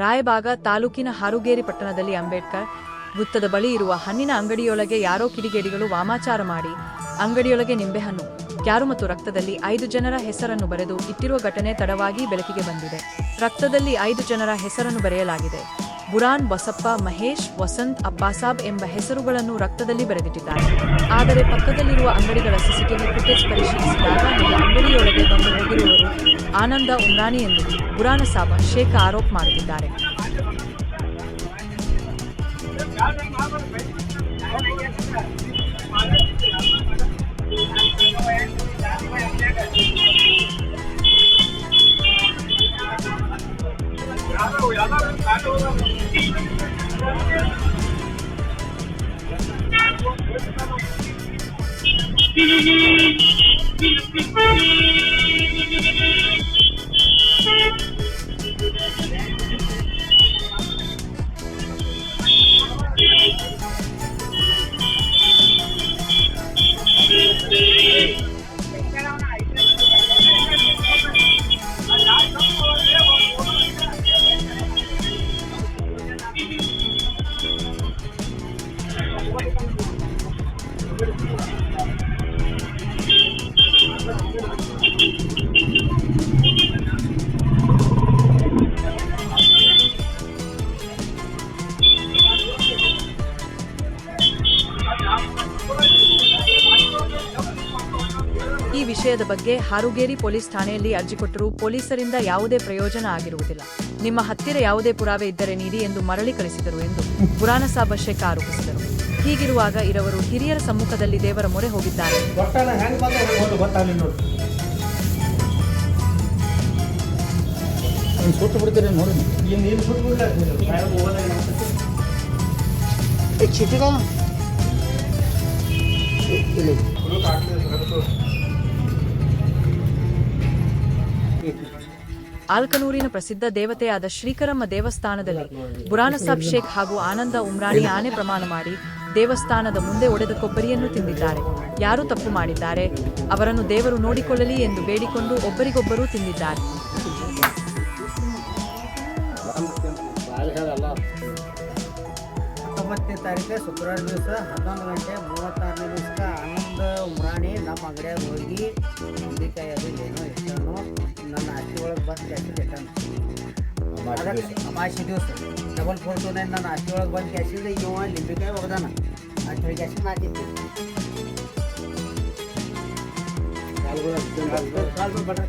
ರಾಯಬಾಗ ತಾಲೂಕಿನ ಹಾರುಗೇರಿ ಪಟ್ಟಣದಲ್ಲಿ ಅಂಬೇಡ್ಕರ್ ವೃತ್ತದ ಬಳಿ ಇರುವ ಹಣ್ಣಿನ ಅಂಗಡಿಯೊಳಗೆ ಯಾರೋ ಕಿಡಿಗೇಡಿಗಳು ವಾಮಾಚಾರ ಮಾಡಿ ಅಂಗಡಿಯೊಳಗೆ ನಿಂಬೆಹಣ್ಣು, ಕ್ಯಾರು ಮತ್ತು ರಕ್ತದಲ್ಲಿ ಐದು ಜನರ ಹೆಸರನ್ನು ಬರೆದು ಇಟ್ಟಿರುವ ಘಟನೆ ತಡವಾಗಿ ಬೆಳಕಿಗೆ ಬಂದಿದೆ. ರಕ್ತದಲ್ಲಿ ಐದು ಜನರ ಹೆಸರನ್ನು ಬರೆಯಲಾಗಿದೆ. ಬುರಾನ್ ಬಸಪ್ಪ ಮಹೇಶ್ ವಸಂತ್ ಅಬ್ಬಾಸಾಬ್ ಎಂಬ ಹೆಸರುಗಳನ್ನು ರಕ್ತದಲ್ಲಿ ಬರೆದಿಟ್ಟಿದ್ದಾರೆ. ಆದರೆ ಪಕ್ಕದಲ್ಲಿರುವ ಅಂಗಡಿಗಳ ಸಿಸಿಟಿವಿ ಫುಟೇಜ್ ಪರಿಶೀಲಿಸಿದಾಗ ಅಂಗಡಿಯೊಳಗೆ ಬಂದು ಹೋಗಿರುವವರು ಆನಂದ ಉಮ್ರಾನಿ ಎಂದು ಬುರಾನ ಸಾಬ ಶೇಖ ಆರೋಪ ಮಾಡುತ್ತಿದ್ದಾರೆ. ಈ ವಿಷಯದ ಬಗ್ಗೆ ಹಾರುಗೇರಿ ಪೊಲೀಸ್ ಠಾಣೆಯಲ್ಲಿ ಅರ್ಜಿ ಕೊಟ್ಟರೂ ಪೊಲೀಸರಿಂದ ಯಾವುದೇ ಪ್ರಯೋಜನ ಆಗಿರುವುದಿಲ್ಲ. ನಿಮ್ಮ ಹತ್ತಿರ ಯಾವುದೇ ಪುರಾವೆ ಇದ್ದರೆ ನೀಡಿ ಎಂದು ಮರಳಿ ಕಳಿಸಿದರು ಎಂದು ಪುರಾಣ ಸಾಬ ಶೇಖ ಆರೋಪಿಸಿದರು. ಹೀಗಿರುವಾಗ ಇರವರು ಹಿರಿಯರ ಸಮ್ಮುಖದಲ್ಲಿ ದೇವರ ಮೊರೆ ಹೋಗಿದ್ದಾರೆ. ಒಟ್ಟಾನ ಆಲ್ಕನೂರಿನ ಪ್ರಸಿದ್ಧ ದೇವತೆಯಾದ ಶ್ರೀಕರಮ್ಮ ದೇವಸ್ಥಾನದಲ್ಲಿ ಬುರಾನಸಾಬ್ ಶೇಖ್ ಹಾಗೂ ಆನಂದ ಉಮ್ರಾಣಿ ಆನೆ ಪ್ರಮಾಣ ಮಾಡಿ ದೇವಸ್ಥಾನದ ಮುಂದೆ ಒಡೆದ ಕೊಬ್ಬರಿಯನ್ನು ತಿಂದಿದ್ದಾರೆ. ಯಾರು ತಪ್ಪು ಮಾಡಿದ್ದಾರೆ? ಅವರನ್ನು ದೇವರು ನೋಡಿಕೊಳ್ಳಲಿ ಎಂದು ಬೇಡಿಕೊಂಡು ಒಬ್ಬರಿಗೊಬ್ಬರು ತಿಂದಿದ್ದಾರೆ. ಹತ್ತೊಂಬತ್ತನೇ ತಾರೀಕು ಶುಕ್ರವಾರ ದಿವಸ ಹನ್ನೊಂದು ಗಂಟೆ ಮೂವತ್ತಾರನೇ ದಿವಸ ಆನಂದ ಉಮ್ರಾಣಿ ನಮ್ಮ ಅಂಗಡಿಯಾಗ ಹೋಗಿ ಹಿಂದಿಕಾಯಿ ಅದು ಏನೋ ಇಷ್ಟನೋ ನನ್ನ ಬಂದು ಕ್ಯಾಸಿಡ್ ಇಟ್ಟಾನ ಅಮಾಸಿ ದಿವಸ ಡಬಲ್ ಫೋರ್ ಟು ನೈನ್ ನನ್ನ ಆಸ್ತಿ ಒಳಗೆ ಬಂದು ಕ್ಯಾಸಿಡ್ ಇವ ಲಿಂಬಿಕಾಯಿ ಒಗ್ದಾನ ಆ ಚಳಿ ಕ್ಯಾಸಿಡ್ ನಾತಿತ್ತು ಕಾಲ್ ಬರ್ರಿ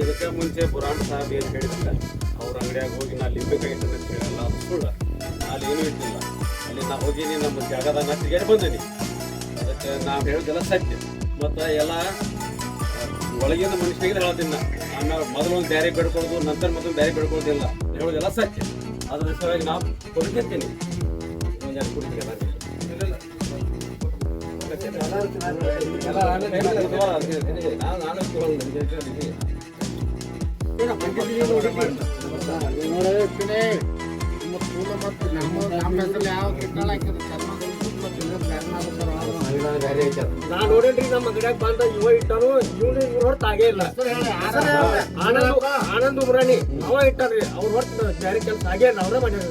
ಇದಕ್ಕೆ ಮುಂಚೆ ಪುರಾಣ ಸಾಹೇಬ್ ಏನು ಹೇಳಿದ್ದ ಅವ್ರ ಅಂಗಡಿಯಾಗ ಹೋಗಿ ನಾ ಲಿಂಬೆಕಾಯಿ ಇಟ್ಟಿದೆ ಅಂತ ಹೇಳಲ್ಲ ಅದು ಸುಳ್ಳು ಅಲ್ಲಿ ಏನೂ ಇಟ್ಟಿಲ್ಲ ಅಲ್ಲಿ ನಾ ಹೋಗಿನಿ ನಮ್ಮ ಜಾಗದ ನಾ ತಿರುಗಾಡಿ ಬಂದೀನಿ ಅದಕ್ಕೆ ನಾವು ಹೇಳೋದೆಲ್ಲ ಸತ್ಯ ಮತ್ತು ಎಲ್ಲ ಒಳಗಿನ ಮನುಷ್ಯನಿಗೆ ಹೇಳೋದಿಲ್ಲ ಆಮೇಲೆ ಮೊದಲು ಒಂದು ಬ್ಯಾರೆ ಬೇಡ್ಕೊಳ್ಳೋದು ನಂತರ ಮೊದಲು ಬ್ಯಾರೆ ಬೇಡ್ಕೊಳ್ಳೋದಿಲ್ಲ ಹೇಳೋದೆಲ್ಲ ಸತ್ಯ ಅದ್ರ ಸಲುವಾಗಿ ನಾವು ಕೊಡ್ತಿರ್ತೀನಿ ಒಂದೆರಡು ಕೊಡ್ತೀನಿ ನಾನು ನಾನು ನಾ ನೋಡೇನ್ರಿ ನಮ್ಮ ಅಂಗಡಿಯಾಗ ಬಂದ ಇವ ಇಟ್ಟಾನು ಇವ್ನು ಇವ್ರ ಹೊರತು ಆಗೇ ಇಲ್ಲ ಆನಂದ್ ಆನಂದ್ ಉಮ್ರಾಣಿ ಅವ ಇಟ್ಟಾರ್ರಿ ಅವ್ರ ಹೊರತು ಬೇರೆ ಕೆಲಸ ಆಗೇ ಇಲ್ಲ ಅವ್ರೇ ಮಾಡ್ಯಾರ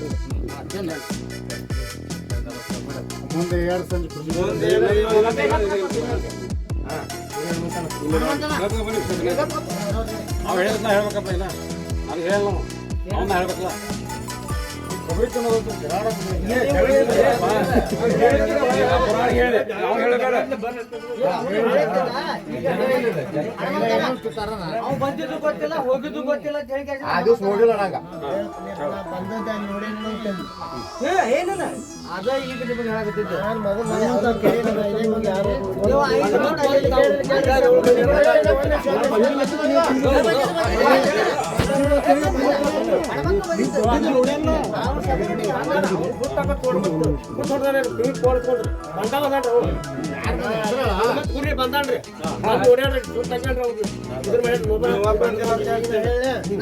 ಮುಂದೆ ಸಂಜೆ ಅವ ಹೇಳಿದ್ನ ಹೇಳ್ಬೇಕಪ್ಪ ಇಲ್ಲ ನಾನು ಹೇಳಲ್ಲ ಅವನ್ನ ಹೇಳ್ಬೇಕಲ್ಲ. ಬಂದಿದ್ದು ಗೊತ್ತಿಲ್ಲ ಹೋಗಿದ್ದು ಗೊತ್ತಿಲ್ಲ ಅಂತ ಹೇಳಿ ದಿವಸ ನೋಡಿಲ್ಲ ನಂಗ ಏನಿಲ್ಲ ಅದ ಈಗ ನಿಮಗೆ ಹೇಳಕತ್ತಿದ್ದೆ ನಾನು ಐದು ಮಂದಿ ಐದು ತಾವು. ನಾ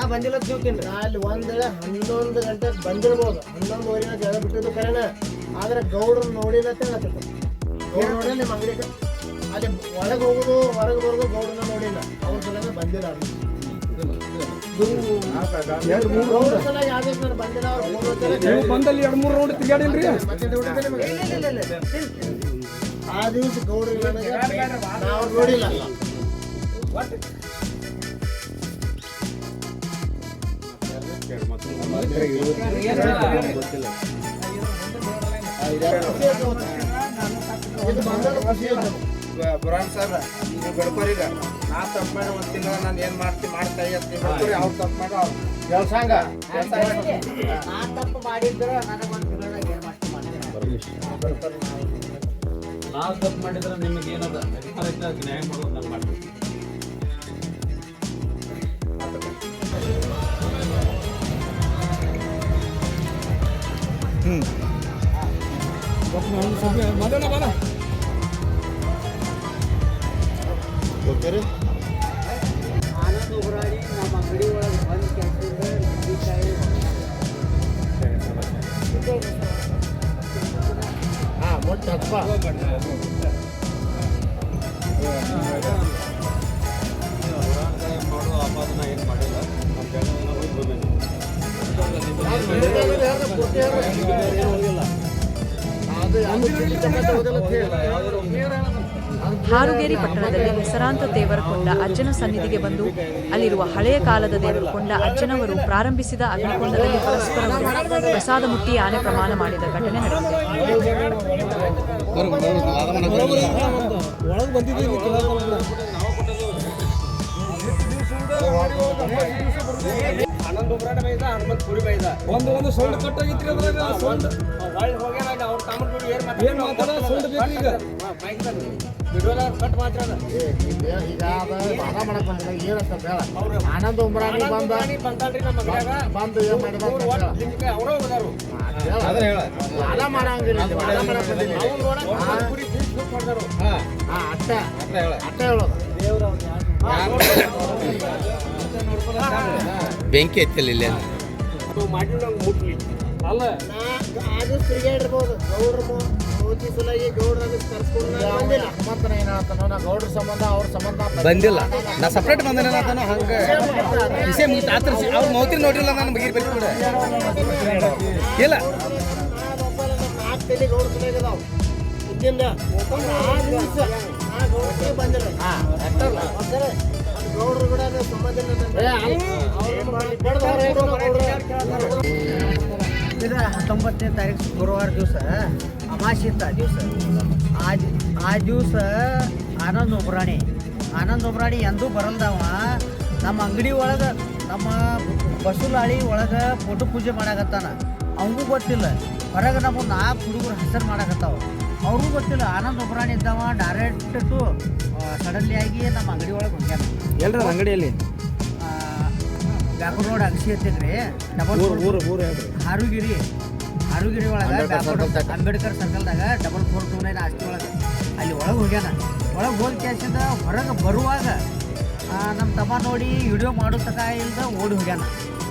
ಬಂದಿಲ್ಲ ಅಲ್ಲಿ ಗಂಟೆಗೆ ಬಂದಿರ್ಬೋದು ಆದ್ರೆ ಗೌಡ್ರು ನೋಡಿಲ್ಲ ಅಂತ ನೋಡಿ ನಿಮ್ಮ ಅಂಗಡಿಗೆ ಅಲ್ಲಿ ಒಳಗೆ ಹೋಗೋದು ಹೊರಗೆ ಬರೋದು ಗೌಡ್ರನ್ನ ನೋಡಿಲ್ಲ. ಅವ್ರ ಸಲ ಬಂದಿಲ್ಲ ಅಲ್ಲಿ ಮೂರು ಯಾವ್ದು ನಾನು ಬಂದಿಲ್ಲ ಎರಡು ಮೂರು ರೌಂಡ್ ತಿರುಗಾಡಿಲ್ರಿ? ಆ ದಿವಸ ಗೌಡ್ರು ನಾವು ನೋಡಿಲ್ಲ. ಬುರಾನ್ ಸಾಹೇಬ್ರ ನೀವು ನಾ ತಪ್ಪು ಮಾಡಿ ಒಂದು ತಿಂಗಳ ನಾನು ಏನು ಮಾಡ್ತೀನಿ ಮಾಡ್ತಾ ಇರ್ತೀನಿ ಅವ್ರ ಅವ್ರು ತಪ್ಪು ಮಾಡೋ ಕೆಲ್ಸಾಂಗ ನಾ ತಪ್ಪು ಮಾಡಿದ್ರೆ ನನಗೆ ಒಂದು ತಿಂಗಳಾಗ ಏನು ಮಾಡ್ತೀನಿ ಮಾಡ್ತೀನಿ ನಾವು ತಪ್ಪು ಮಾಡಿದ್ರೆ ನಿಮಗೆ ಏನದ? ಅದಕ್ಕೆ ನ್ಯಾಯ ಮಾಡೋದು ನಾನು ಮಾಡ್ತೀನಿ ಓಕೆರಿ ಆನಂದ್ ಹಾ ಮೊಟ್ಟ ಹಬ್ಬ ಮಾಡೋ ಆಪಾದನ ಏನು ಮಾಡಿಲ್ಲ ನಮ್ಮ ಬಂದೇನೆ ಅದು. ಹಾರುಗೇರಿ ಪಟ್ಟಣದಲ್ಲಿ ಹೆಸರಾಂತ ದೇವರಕೊಂಡ ಅಜ್ಜನ ಸನ್ನಿಧಿಗೆ ಬಂದು ಅಲ್ಲಿರುವ ಹಳೆಯ ಕಾಲದ ದೇವರು ಕೊಂಡ ಅಜ್ಜನವರು ಪ್ರಾರಂಭಿಸಿದ ಅಗ್ನಿಕೊಂಡದಲ್ಲಿ ಪರಸ್ಪರ ಪ್ರಸಾದ ಮುಟ್ಟಿ ಆನೆ ಪ್ರಮಾಣ ಮಾಡಿದ ಘಟನೆ ನಡೆದಿದೆ. ಆನಂದ್ ಉಬ್ರಾಟ ಬೈದ ಹನುಮಂತ್ ಪುರಿ ಬೈದ ಒಂದು ಒಂದು ಸೌಂಡ್ ಕಟ್ಟಾಗಿತ್ರಿ ಅದ್ರಾಗ? ಸೌಂಡ್? ಒಳ್ಳೆ ಹೋಗ್ಯಾರ ಅಲ್ಲಿ ಅವ್ರ ತಾಮನ್ ಪುರಿ ಏನ್ ಏನ್ ಮಾತಾಡ? ಸೌಂಡ್ ಬೇಕು ಈಗ. ವಿಡಿಯೋದ ಕಟ್ ಮಾತ್ರ ಈಗ ಈಗ ಅದ ವಾದ ಮಾಡಕ್ ಬಂದಿಲ್ಲ ಏನಂತ ಬೇಡ. ಆನಂದ್ ಉಮ್ರಾಣಿ ಬಂದ ನಮ್ಮ ಮನ್ಯಾಗ. ಬಂದು ಏನ್ ಮಾಡಿದ ಅವರೇ ಹೋದಾರು. ಮಾಡಂಗಿಲ್ಲ ಇಲ್ಲಿ, ವಾದ ಮಾಡಕ್ ಬಂದಿಲ್ಲ ಅವ್ರು ನೋಡಕ್ ಹನುಮಂತ್ ಪುರಿ ಫೀಸ್ ಫೀಸ್ ಮಾಡ್ದಾರು. ಹಾ ಅಟ್ಟ. ಅಟ್ಟ ಹೇಳೋದು. ಬೆಂಕಿ ಎತ್ತಿಲ್ಲ ಇಲ್ಲ ಅಲ್ಲ ಅದು ತಿರುಗಾಡಿರ್ಬೋದು ಗೌಡ್ರ ಮೋದಿ ಕರ್ಸ್ಕೊಂಡು ಬಂದಿಲ್ಲ ಹನುಮಂತನ ನಾ ಗೌಡ್ರ ಸಂಬಂಧ ಅವ್ರ ಸಂಬಂಧ ಬಂದಿಲ್ಲ ನಾ ಸಪ್ರೇಟ್ ಬಂದೇನ ನಾನು ಹಂಗೆ ವಿಷಯ ಮುಗಿತು ಆತರ ಅವ್ರ ಮೌತಿ ನೋಡಿಲ್ಲ ನಾನು ಬಗೀರ್ ಬೆಳಿ ಕೂಡ ಇಲ್ಲ ನಾಲ್ಕು ತಲೆ ಗೌಡ್ರ ಅದಾವ ಬಂದಿಲ್ಲ? ಹತ್ತೊಂಬತ್ತನೇ ತಾರೀಕು ಗುರುವಾರ ದಿವಸ ಅಮಾಶಿ ಇತ್ತು ಆ ದಿವಸ ಆ ಆ ದಿವಸ ಆನಂದ್ ಉಬ್ರಾಣಿ. ಆನಂದ್ ಒಬ್ರಾಣಿ ಎಂದೂ ಬರಲ್ದವ ನಮ್ಮ ಅಂಗಡಿ ಒಳಗೆ, ನಮ್ಮ ಬಸುಲಾಳಿ ಒಳಗೆ ಫೋಟೋ ಪೂಜೆ ಮಾಡಾಕತ್ತಾನ. ಅವಂಗೂ ಗೊತ್ತಿಲ್ಲ. ಹೊರಗೆ ನಮ್ಮ ನಾಲ್ಕು ಹುಡುಗರು ಹೆಸರು ಮಾಡಾಕತ್ತಾವ. ಅವ್ರಿಗೂ ಗೊತ್ತಿಲ್ಲ ಆನಂದ್ ಒಬ್ರಾಣಿ ಇದ್ದಾವ ಡೈರೆಕ್ಟ್ ಟು ಸಡನ್ಲಿ ಆಗಿ ನಮ್ಮ ಅಂಗಡಿ ಒಳಗೆ ಹೋಗ್ಯಾನ ಎಲ್ಲರ ಅಂಗಡಿಯಲ್ಲಿ? ಬ್ಯಾಕೂರ್ ರೋಡ್ ಅಗಸಿ ಹತ್ತಿದ್ರಿ ಡಬಲ್ ಊರು ಊರು ಹಾರುಗಿರಿ. ಹಾರುಗಿರಿ ಒಳಗೆ ಬ್ಯಾಕೂರ್ ಅಂಬೇಡ್ಕರ್ ಸರ್ಕಲ್ದಾಗ ಡಬಲ್ ಫೋರ್ ಟೂ ನೈನ್ ಆಸ್ತಿ ಒಳಗೆ. ಅಲ್ಲಿ ಒಳಗೆ ಹೋಗ್ಯಾನ. ಒಳಗೆ ಹೋಗಿ ಕ್ಯಾಸಿಂದ ಹೊರಗೆ ಬರುವಾಗ ನಮ್ಮ ತಮ್ಮ ನೋಡಿ ವಿಡಿಯೋ ಮಾಡೋ ತಕ ಇಲ್ದ ಓಡಿ ಹೋಗ್ಯಾನ.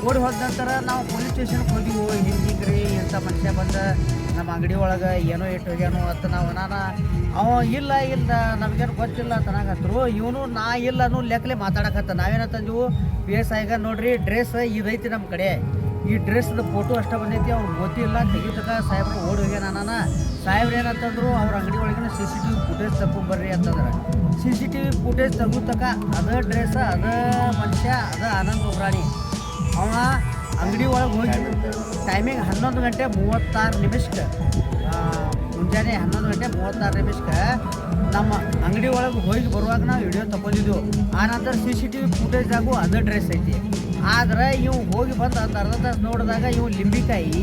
ಓಡಿ ಹೋದ ನಂತರ ನಾವು ಪೊಲೀಸ್ ಸ್ಟೇಷನ್ಗೆ ಹೋಗಿವು ಹಿಂಗೆ ಹಿಂಗೆ ರೀ ಇಂಥ ಮನುಷ್ಯ ಬಂದ ನಮ್ಮ ಅಂಗಡಿ ಒಳಗೆ ಏನೋ ಇಟ್ಟು ಹೋಗ್ಯಾನೋ ಅಂತ ನಾವು ನಾನು, ಅವ ಇಲ್ಲ ಇಲ್ಲ, ನಮಗೇನು ಗೊತ್ತಿಲ್ಲ ತನಾಗತ್ರು ಇವನು ನಾ ಇಲ್ಲ ಅನ್ನೋ ಲೆಕ್ಕಲೆ ಮಾತಾಡಕತ್ತ. ನಾವೇನಂತಂದಿವು ಪಿ ಎಸ್ ಐಗ ನೋಡ್ರಿ ಡ್ರೆಸ್ ಇದೈತಿ ನಮ್ಮ ಕಡೆ. ಈ ಡ್ರೆಸ್ದು ಫೋಟೋ ಅಷ್ಟೇ ಬಂದೈತಿ ಅವ್ರಿಗೆ ಗೊತ್ತಿಲ್ಲ ತೆಗಿತಕ್ಕ ಸಾಹೇಬ್ರು ಓಡಿ ಹೋಗ್ಯಾನ ನಾನು. ಸಾಹೇಬ್ರು ಏನಂತಂದ್ರು ಅವ್ರ ಅಂಗಡಿ ಒಳಗಿನ C C T V footage ತಗೊಂಬರ್ರಿ ಅಂತಂದ್ರೆ. C C T V footage ತಗೋತಕ್ಕ ಅದ ಡ್ರೆಸ್ ಅದ ಮನುಷ್ಯ, ಅದ ಆನಂದ್ ಉಬ್ರಾಣಿ ಅವ ಅಂಗಡಿ ಒಳಗೆ ಹೋಗಿ ಟೈಮಿಂಗ್ ಹನ್ನೊಂದು ಗಂಟೆ ಮೂವತ್ತಾರು ನಿಮಿಷಕ್ಕೆ ಮುಂಜಾನೆ ಹನ್ನೊಂದು ಗಂಟೆ ಮೂವತ್ತಾರು ನಿಮಿಷಕ್ಕೆ ನಮ್ಮ ಅಂಗಡಿ ಒಳಗೆ ಹೋಗಿ ಬರುವಾಗ ನಾವು ವಿಡಿಯೋ ತಗೊಂಡಿದ್ದೆವು ಆನಂತರ ಸಿ ಸಿ ಟಿ ವಿ ಫುಟೇಜ್ದಾಗೂ ಅದೇ ಡ್ರೆಸ್ ಐತಿ. ಆದರೆ ಇವು ಹೋಗಿ ಬಂದು ಅಂತ ಅರ್ಧ ತಾಸು ನೋಡಿದಾಗ ಇವು ಲಿಂಬಿಕಾಯಿ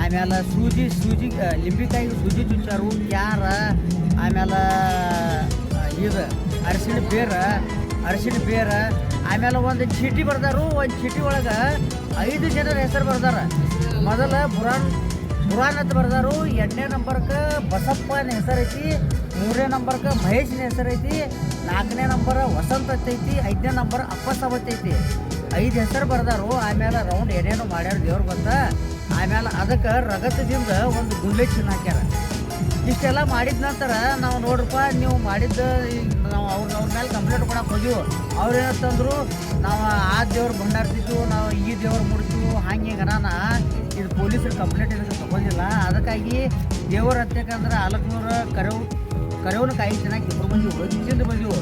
ಆಮೇಲೆ ಸೂಜಿ ಸೂಜಿ ಲಿಂಬಿಕಾಯಿ, ಸೂಜಿ ಚುಚ್ಚಾರು, ಕ್ಯಾರ ಆಮೇಲೆ ಇದು, ಅರಿಶಿಣ ಬೇರ ಅರಿಶಿಣ ಬೇರ ಆಮೇಲೆ ಒಂದು ಚೀಟಿ ಬರ್ದಾರು, ಒಂದು ಚೀಟಿ ಒಳಗೆ ಐದು ಜನರ ಹೆಸರು ಬರ್ದಾರ. ಮೊದಲ ಬುರಾನ್ ಬುರಾನ್ ಅಂತ ಬರ್ದಾರು. ಎರಡನೇ ನಂಬರ್ಗೆ ಬಸಪ್ಪನ ಹೆಸರು ಐತಿ. ಮೂರನೇ ನಂಬರ್ಕ ಮಹೇಶ್ನ ಹೆಸರು ಐತಿ. ನಾಲ್ಕನೇ ನಂಬರ್ ವಸಂತ ಐತಿ. ಐದನೇ ನಂಬರ್ ಐತಿ. ಐದು ಹೆಸರು ಬರ್ದಾರು. ಆಮೇಲೆ ರೌಂಡ್ ಏನೇನು ಮಾಡ್ಯಾರ ದೇವ್ರು ಬಂದ ಆಮೇಲೆ ಅದಕ್ಕೆ ರಗತದಿಂದ ಒಂದು ಗುಳ್ಳೆ ಚಿನ್ನ ಹಾಕ್ಯಾರ. ಇಷ್ಟೆಲ್ಲ ಮಾಡಿದ ನಂತರ ನಾವು ನೋಡ್ರಪ್ಪ, ನೀವು ಮಾಡಿದ್ದ ನಾವು ಅವ್ರ ಅವ್ರ ಮೇಲೆ ಕಂಪ್ಲೇಂಟ್ ಕೊಡಕ್ಕೆ ಹೋಗಿವು ಅವ್ರು ಏನಂತಂದ್ರು ನಾವು ಆ ದೇವ್ರು ಬಂಡಾಡ್ತಿದ್ವು ನಾವು ಈ ದೇವ್ರು ಮುಡ್ತೀವಿ ಹಂಗೆ ಹಿಂಗೆ ಅನಾನ ಇದು ಪೊಲೀಸರು ಕಂಪ್ಲೇಂಟ್ ಇದಕ್ಕೆ ತಗೋದಿಲ್ಲ ಅದಕ್ಕಾಗಿ ದೇವ್ರ ಹತ್ತಕ್ಕಂದ್ರೆ ಅಲಕ್ನೂರ ಕರೆವು, ಕರೆವನ ಕಾಯಿ ಚೆನ್ನಾಗಿ ಇಬ್ಬರು ಬಂದಿವು ಹೆಚ್ಚಿಂದ ಬಂದಿವು.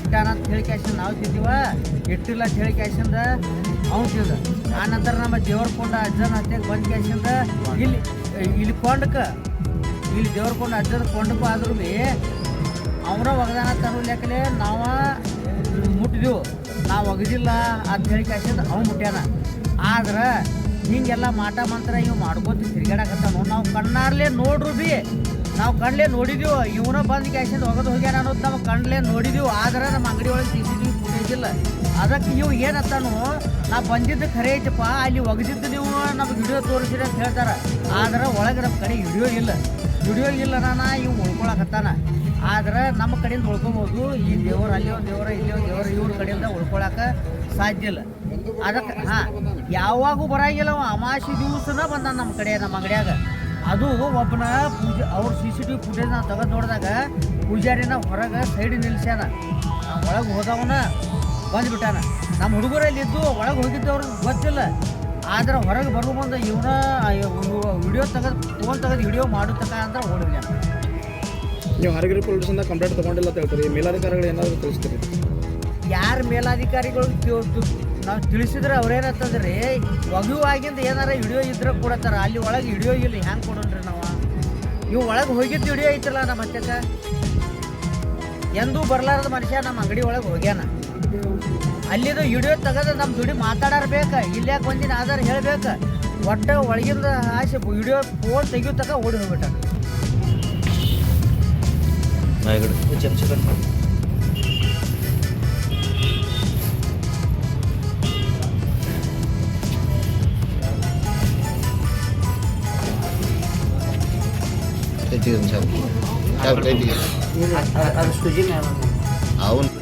ಇಟ್ಟಾನ ಅಂತ ಹೇಳಿ ಕ್ಯಾಶ್ ನಾವು ತಿಂದೀವ. ಇಟ್ಟಿಲ್ಲ ಅಂತ ಹೇಳಿ ಕ್ಯಾಶಿಂದ ಅವ್ನು ತಿಂದ. ಆ ನಂತರ ನಮ್ಮ ದೇವ್ರ ಕೊಂಡ ಅಜ್ಜನ ಹತ್ತಕ್ಕೆ ಬಂದ ಕ್ಯಾಶಿಂದ ಇಲ್ಲಿ ಇಲ್ಲಿ ಕೊಂಡಕ್ಕೆ, ಇಲ್ಲಿ ದೇವ್ರ ಕೊಂಡ ಅಜ್ಜನ ಕೊಂಡಕ್ಕೂ ಆದ್ರೂ ಅವರ ಒಗದಾನ ತರೋ ಲೆಕ್ಕಲೆ ನಾವು ಮುಟ್ಟಿದೆವು ನಾವು ಒಗದಿಲ್ಲ ಅಂತ ಹೇಳಿ ಕಳ್ಸಿದ್ ಅವ್ನು ಮುಟ್ಯಾನ ಆದ್ರೆ ಹಿಂಗೆಲ್ಲ ಮಾಟ ಮಂತ್ರ ಇವು ಮಾಡ್ಕೋತ ತಿರ್ಗಾಡಕತ್ತಾನು. ನಾವು ಕಣ್ಣಾರ್ಲೆ ನೋಡ್ರು ಬಿ, ನಾವು ಕಣ್ಲೆ ನೋಡಿದೀವು, ಇವನ ಬಂದು ಕ್ಯಾಶಿಂದ ಒಗದು ಹೋಗ್ಯಾನ ಅನ್ನೋದು ನಾವು ಕಣ್ಲೆ ನೋಡಿದೀವು, ಆದ್ರೆ ನಮ್ಮ ಅಂಗಡಿ ಒಳಗೆ ಸಿ ಸಿ ಅದಕ್ಕೆ ಇವು ಏನತ್ತಾನು ನಾ ಬಂದಿದ್ದು ಖರೆ ಐತಪ್ಪ, ಅಲ್ಲಿ ಒಗದಿದ್ದು ನೀವು ನಮ್ಗೆ ವಿಡಿಯೋ ತೋರಿಸಿರಿ ಅಂತ ಹೇಳ್ತಾರೆ. ಆದ್ರೆ ಒಳಗೆ ನಮ್ಮ ಕಡೆ ವಿಡಿಯೋ ಇಲ್ಲ. ವಿಡಿಯೋ ಇಲ್ಲ ನಾನು, ಇವ್ ಉಳ್ಕೊಳಕತ್ತಾನ. ಆದ್ರೆ ನಮ್ಮ ಕಡೆಯಿಂದ ಉಳ್ಕೊಬೋದು. ಈ ದೇವರು ಅಲ್ಲಿ ಒಂದು ದೇವರು, ಇಲ್ಲಿ ಒಂದು ದೇವರು, ಇವ್ರ ಕಡೆಯಿಂದ ಉಳ್ಕೊಳಕ ಸಾಧ್ಯ ಇಲ್ಲ. ಅದಕ್ಕೆ ಹಾಂ, ಯಾವಾಗೂ ಬರಾಗಿಲ್ಲ ಅವ. ಅಮಾಸಿ ದಿವಸನ ಬಂದ ನಮ್ಮ ಕಡೆ, ನಮ್ಮ ಅಂಗಡಿಯಾಗ. ಅದು ಒಬ್ಬನ ಪೂಜೆ ಅವ್ರ C C T V footage ನಾವು ತೆಗೆದು ನೋಡಿದಾಗ ಪೂಜಾರಿನ ಹೊರಗೆ ಸೈಡ್ ನಿಲ್ಸ್ಯಾನ. ಒಳಗೆ ಹೋದವನ ಬಂದ್ಬಿಟ್ಟಾನ. ನಮ್ಮ ಹುಡುಗರಲ್ಲಿ ಇದ್ದು ಒಳಗೆ ಹೋಗಿದ್ದವ್ರಿಗೆ ಗೊತ್ತಿಲ್ಲ. ಆದ್ರೆ ಹೊರಗೆ ಬರೋ ಬಂದು ಇವನ ವಿಡಿಯೋ ತೆಗೆದು ಫೋನ್ ತೆಗೆದು ವಿಡಿಯೋ ಮಾಡುತ್ತಕ ಅಂತ ಓಡಿದ್ಯಾನ ನೀವು ಹರಗಿರಿ ಇಂದ ಕಂಪ್ಲೇಂಟ್ ತಗೊಂಡಿಲ್ಲ ಅಂತ ಹೇಳ್ತೀರಿ. ಮೇಲಾಧಿಕಾರಿಗಳು ಏನಾದರೂ ತಿಳಿಸ್ತೀರಿ? ಯಾರ ಮೇಲಾಧಿಕಾರಿಗಳು ನಾವು ತಿಳಿಸಿದ್ರೆ ಅವ್ರೇನಂತಂದ್ರಿ ಒಗುವಾಗಿಂದ ಏನಾರ ವಿಡಿಯೋ ಇದ್ರೆ ಕೊಡತ್ತಾರ. ಅಲ್ಲಿ ಒಳಗೆ ವಿಡಿಯೋ ಇಲ್ಲ, ಹ್ಯಾಂಗೆ ಕೊಡೋಣ್ರಿ ನಾವು? ನೀವು ಒಳಗೆ ಹೋಗಿದ್ದು ವಿಡಿಯೋ ಐತಲ್ಲ ನಮ್ಮ ಹತ್ತಕ್ಕ ಎಂದೂ ಬರ್ಲಾರದ ಮನುಷ್ಯ ನಮ್ಮ ಅಂಗಡಿ ಒಳಗೆ ಹೋಗ್ಯಾನ. ಅಲ್ಲಿದು ವಿಡಿಯೋ ತೆಗೆದು ನಮ್ಮ ದುಡಿ ಮಾತಾಡಾರ ಬೇಕು. ಇಲ್ಯಾಕೆ ಬಂದಿನ ಆಧಾರ ಹೇಳ್ಬೇಕು? ಒಟ್ಟ ಒಳಗಿಂದ ಆಸೆ ವಿಡಿಯೋ ಫೋನ್ ತೆಗಿಯೋ ತಕ ಓಡಿ ಹೋಗ್ಬಿಟ್ಟ इकडे चमचे पण Ito yung sabi. Sabi, pwede. Alas ko dyan, meron. Aon.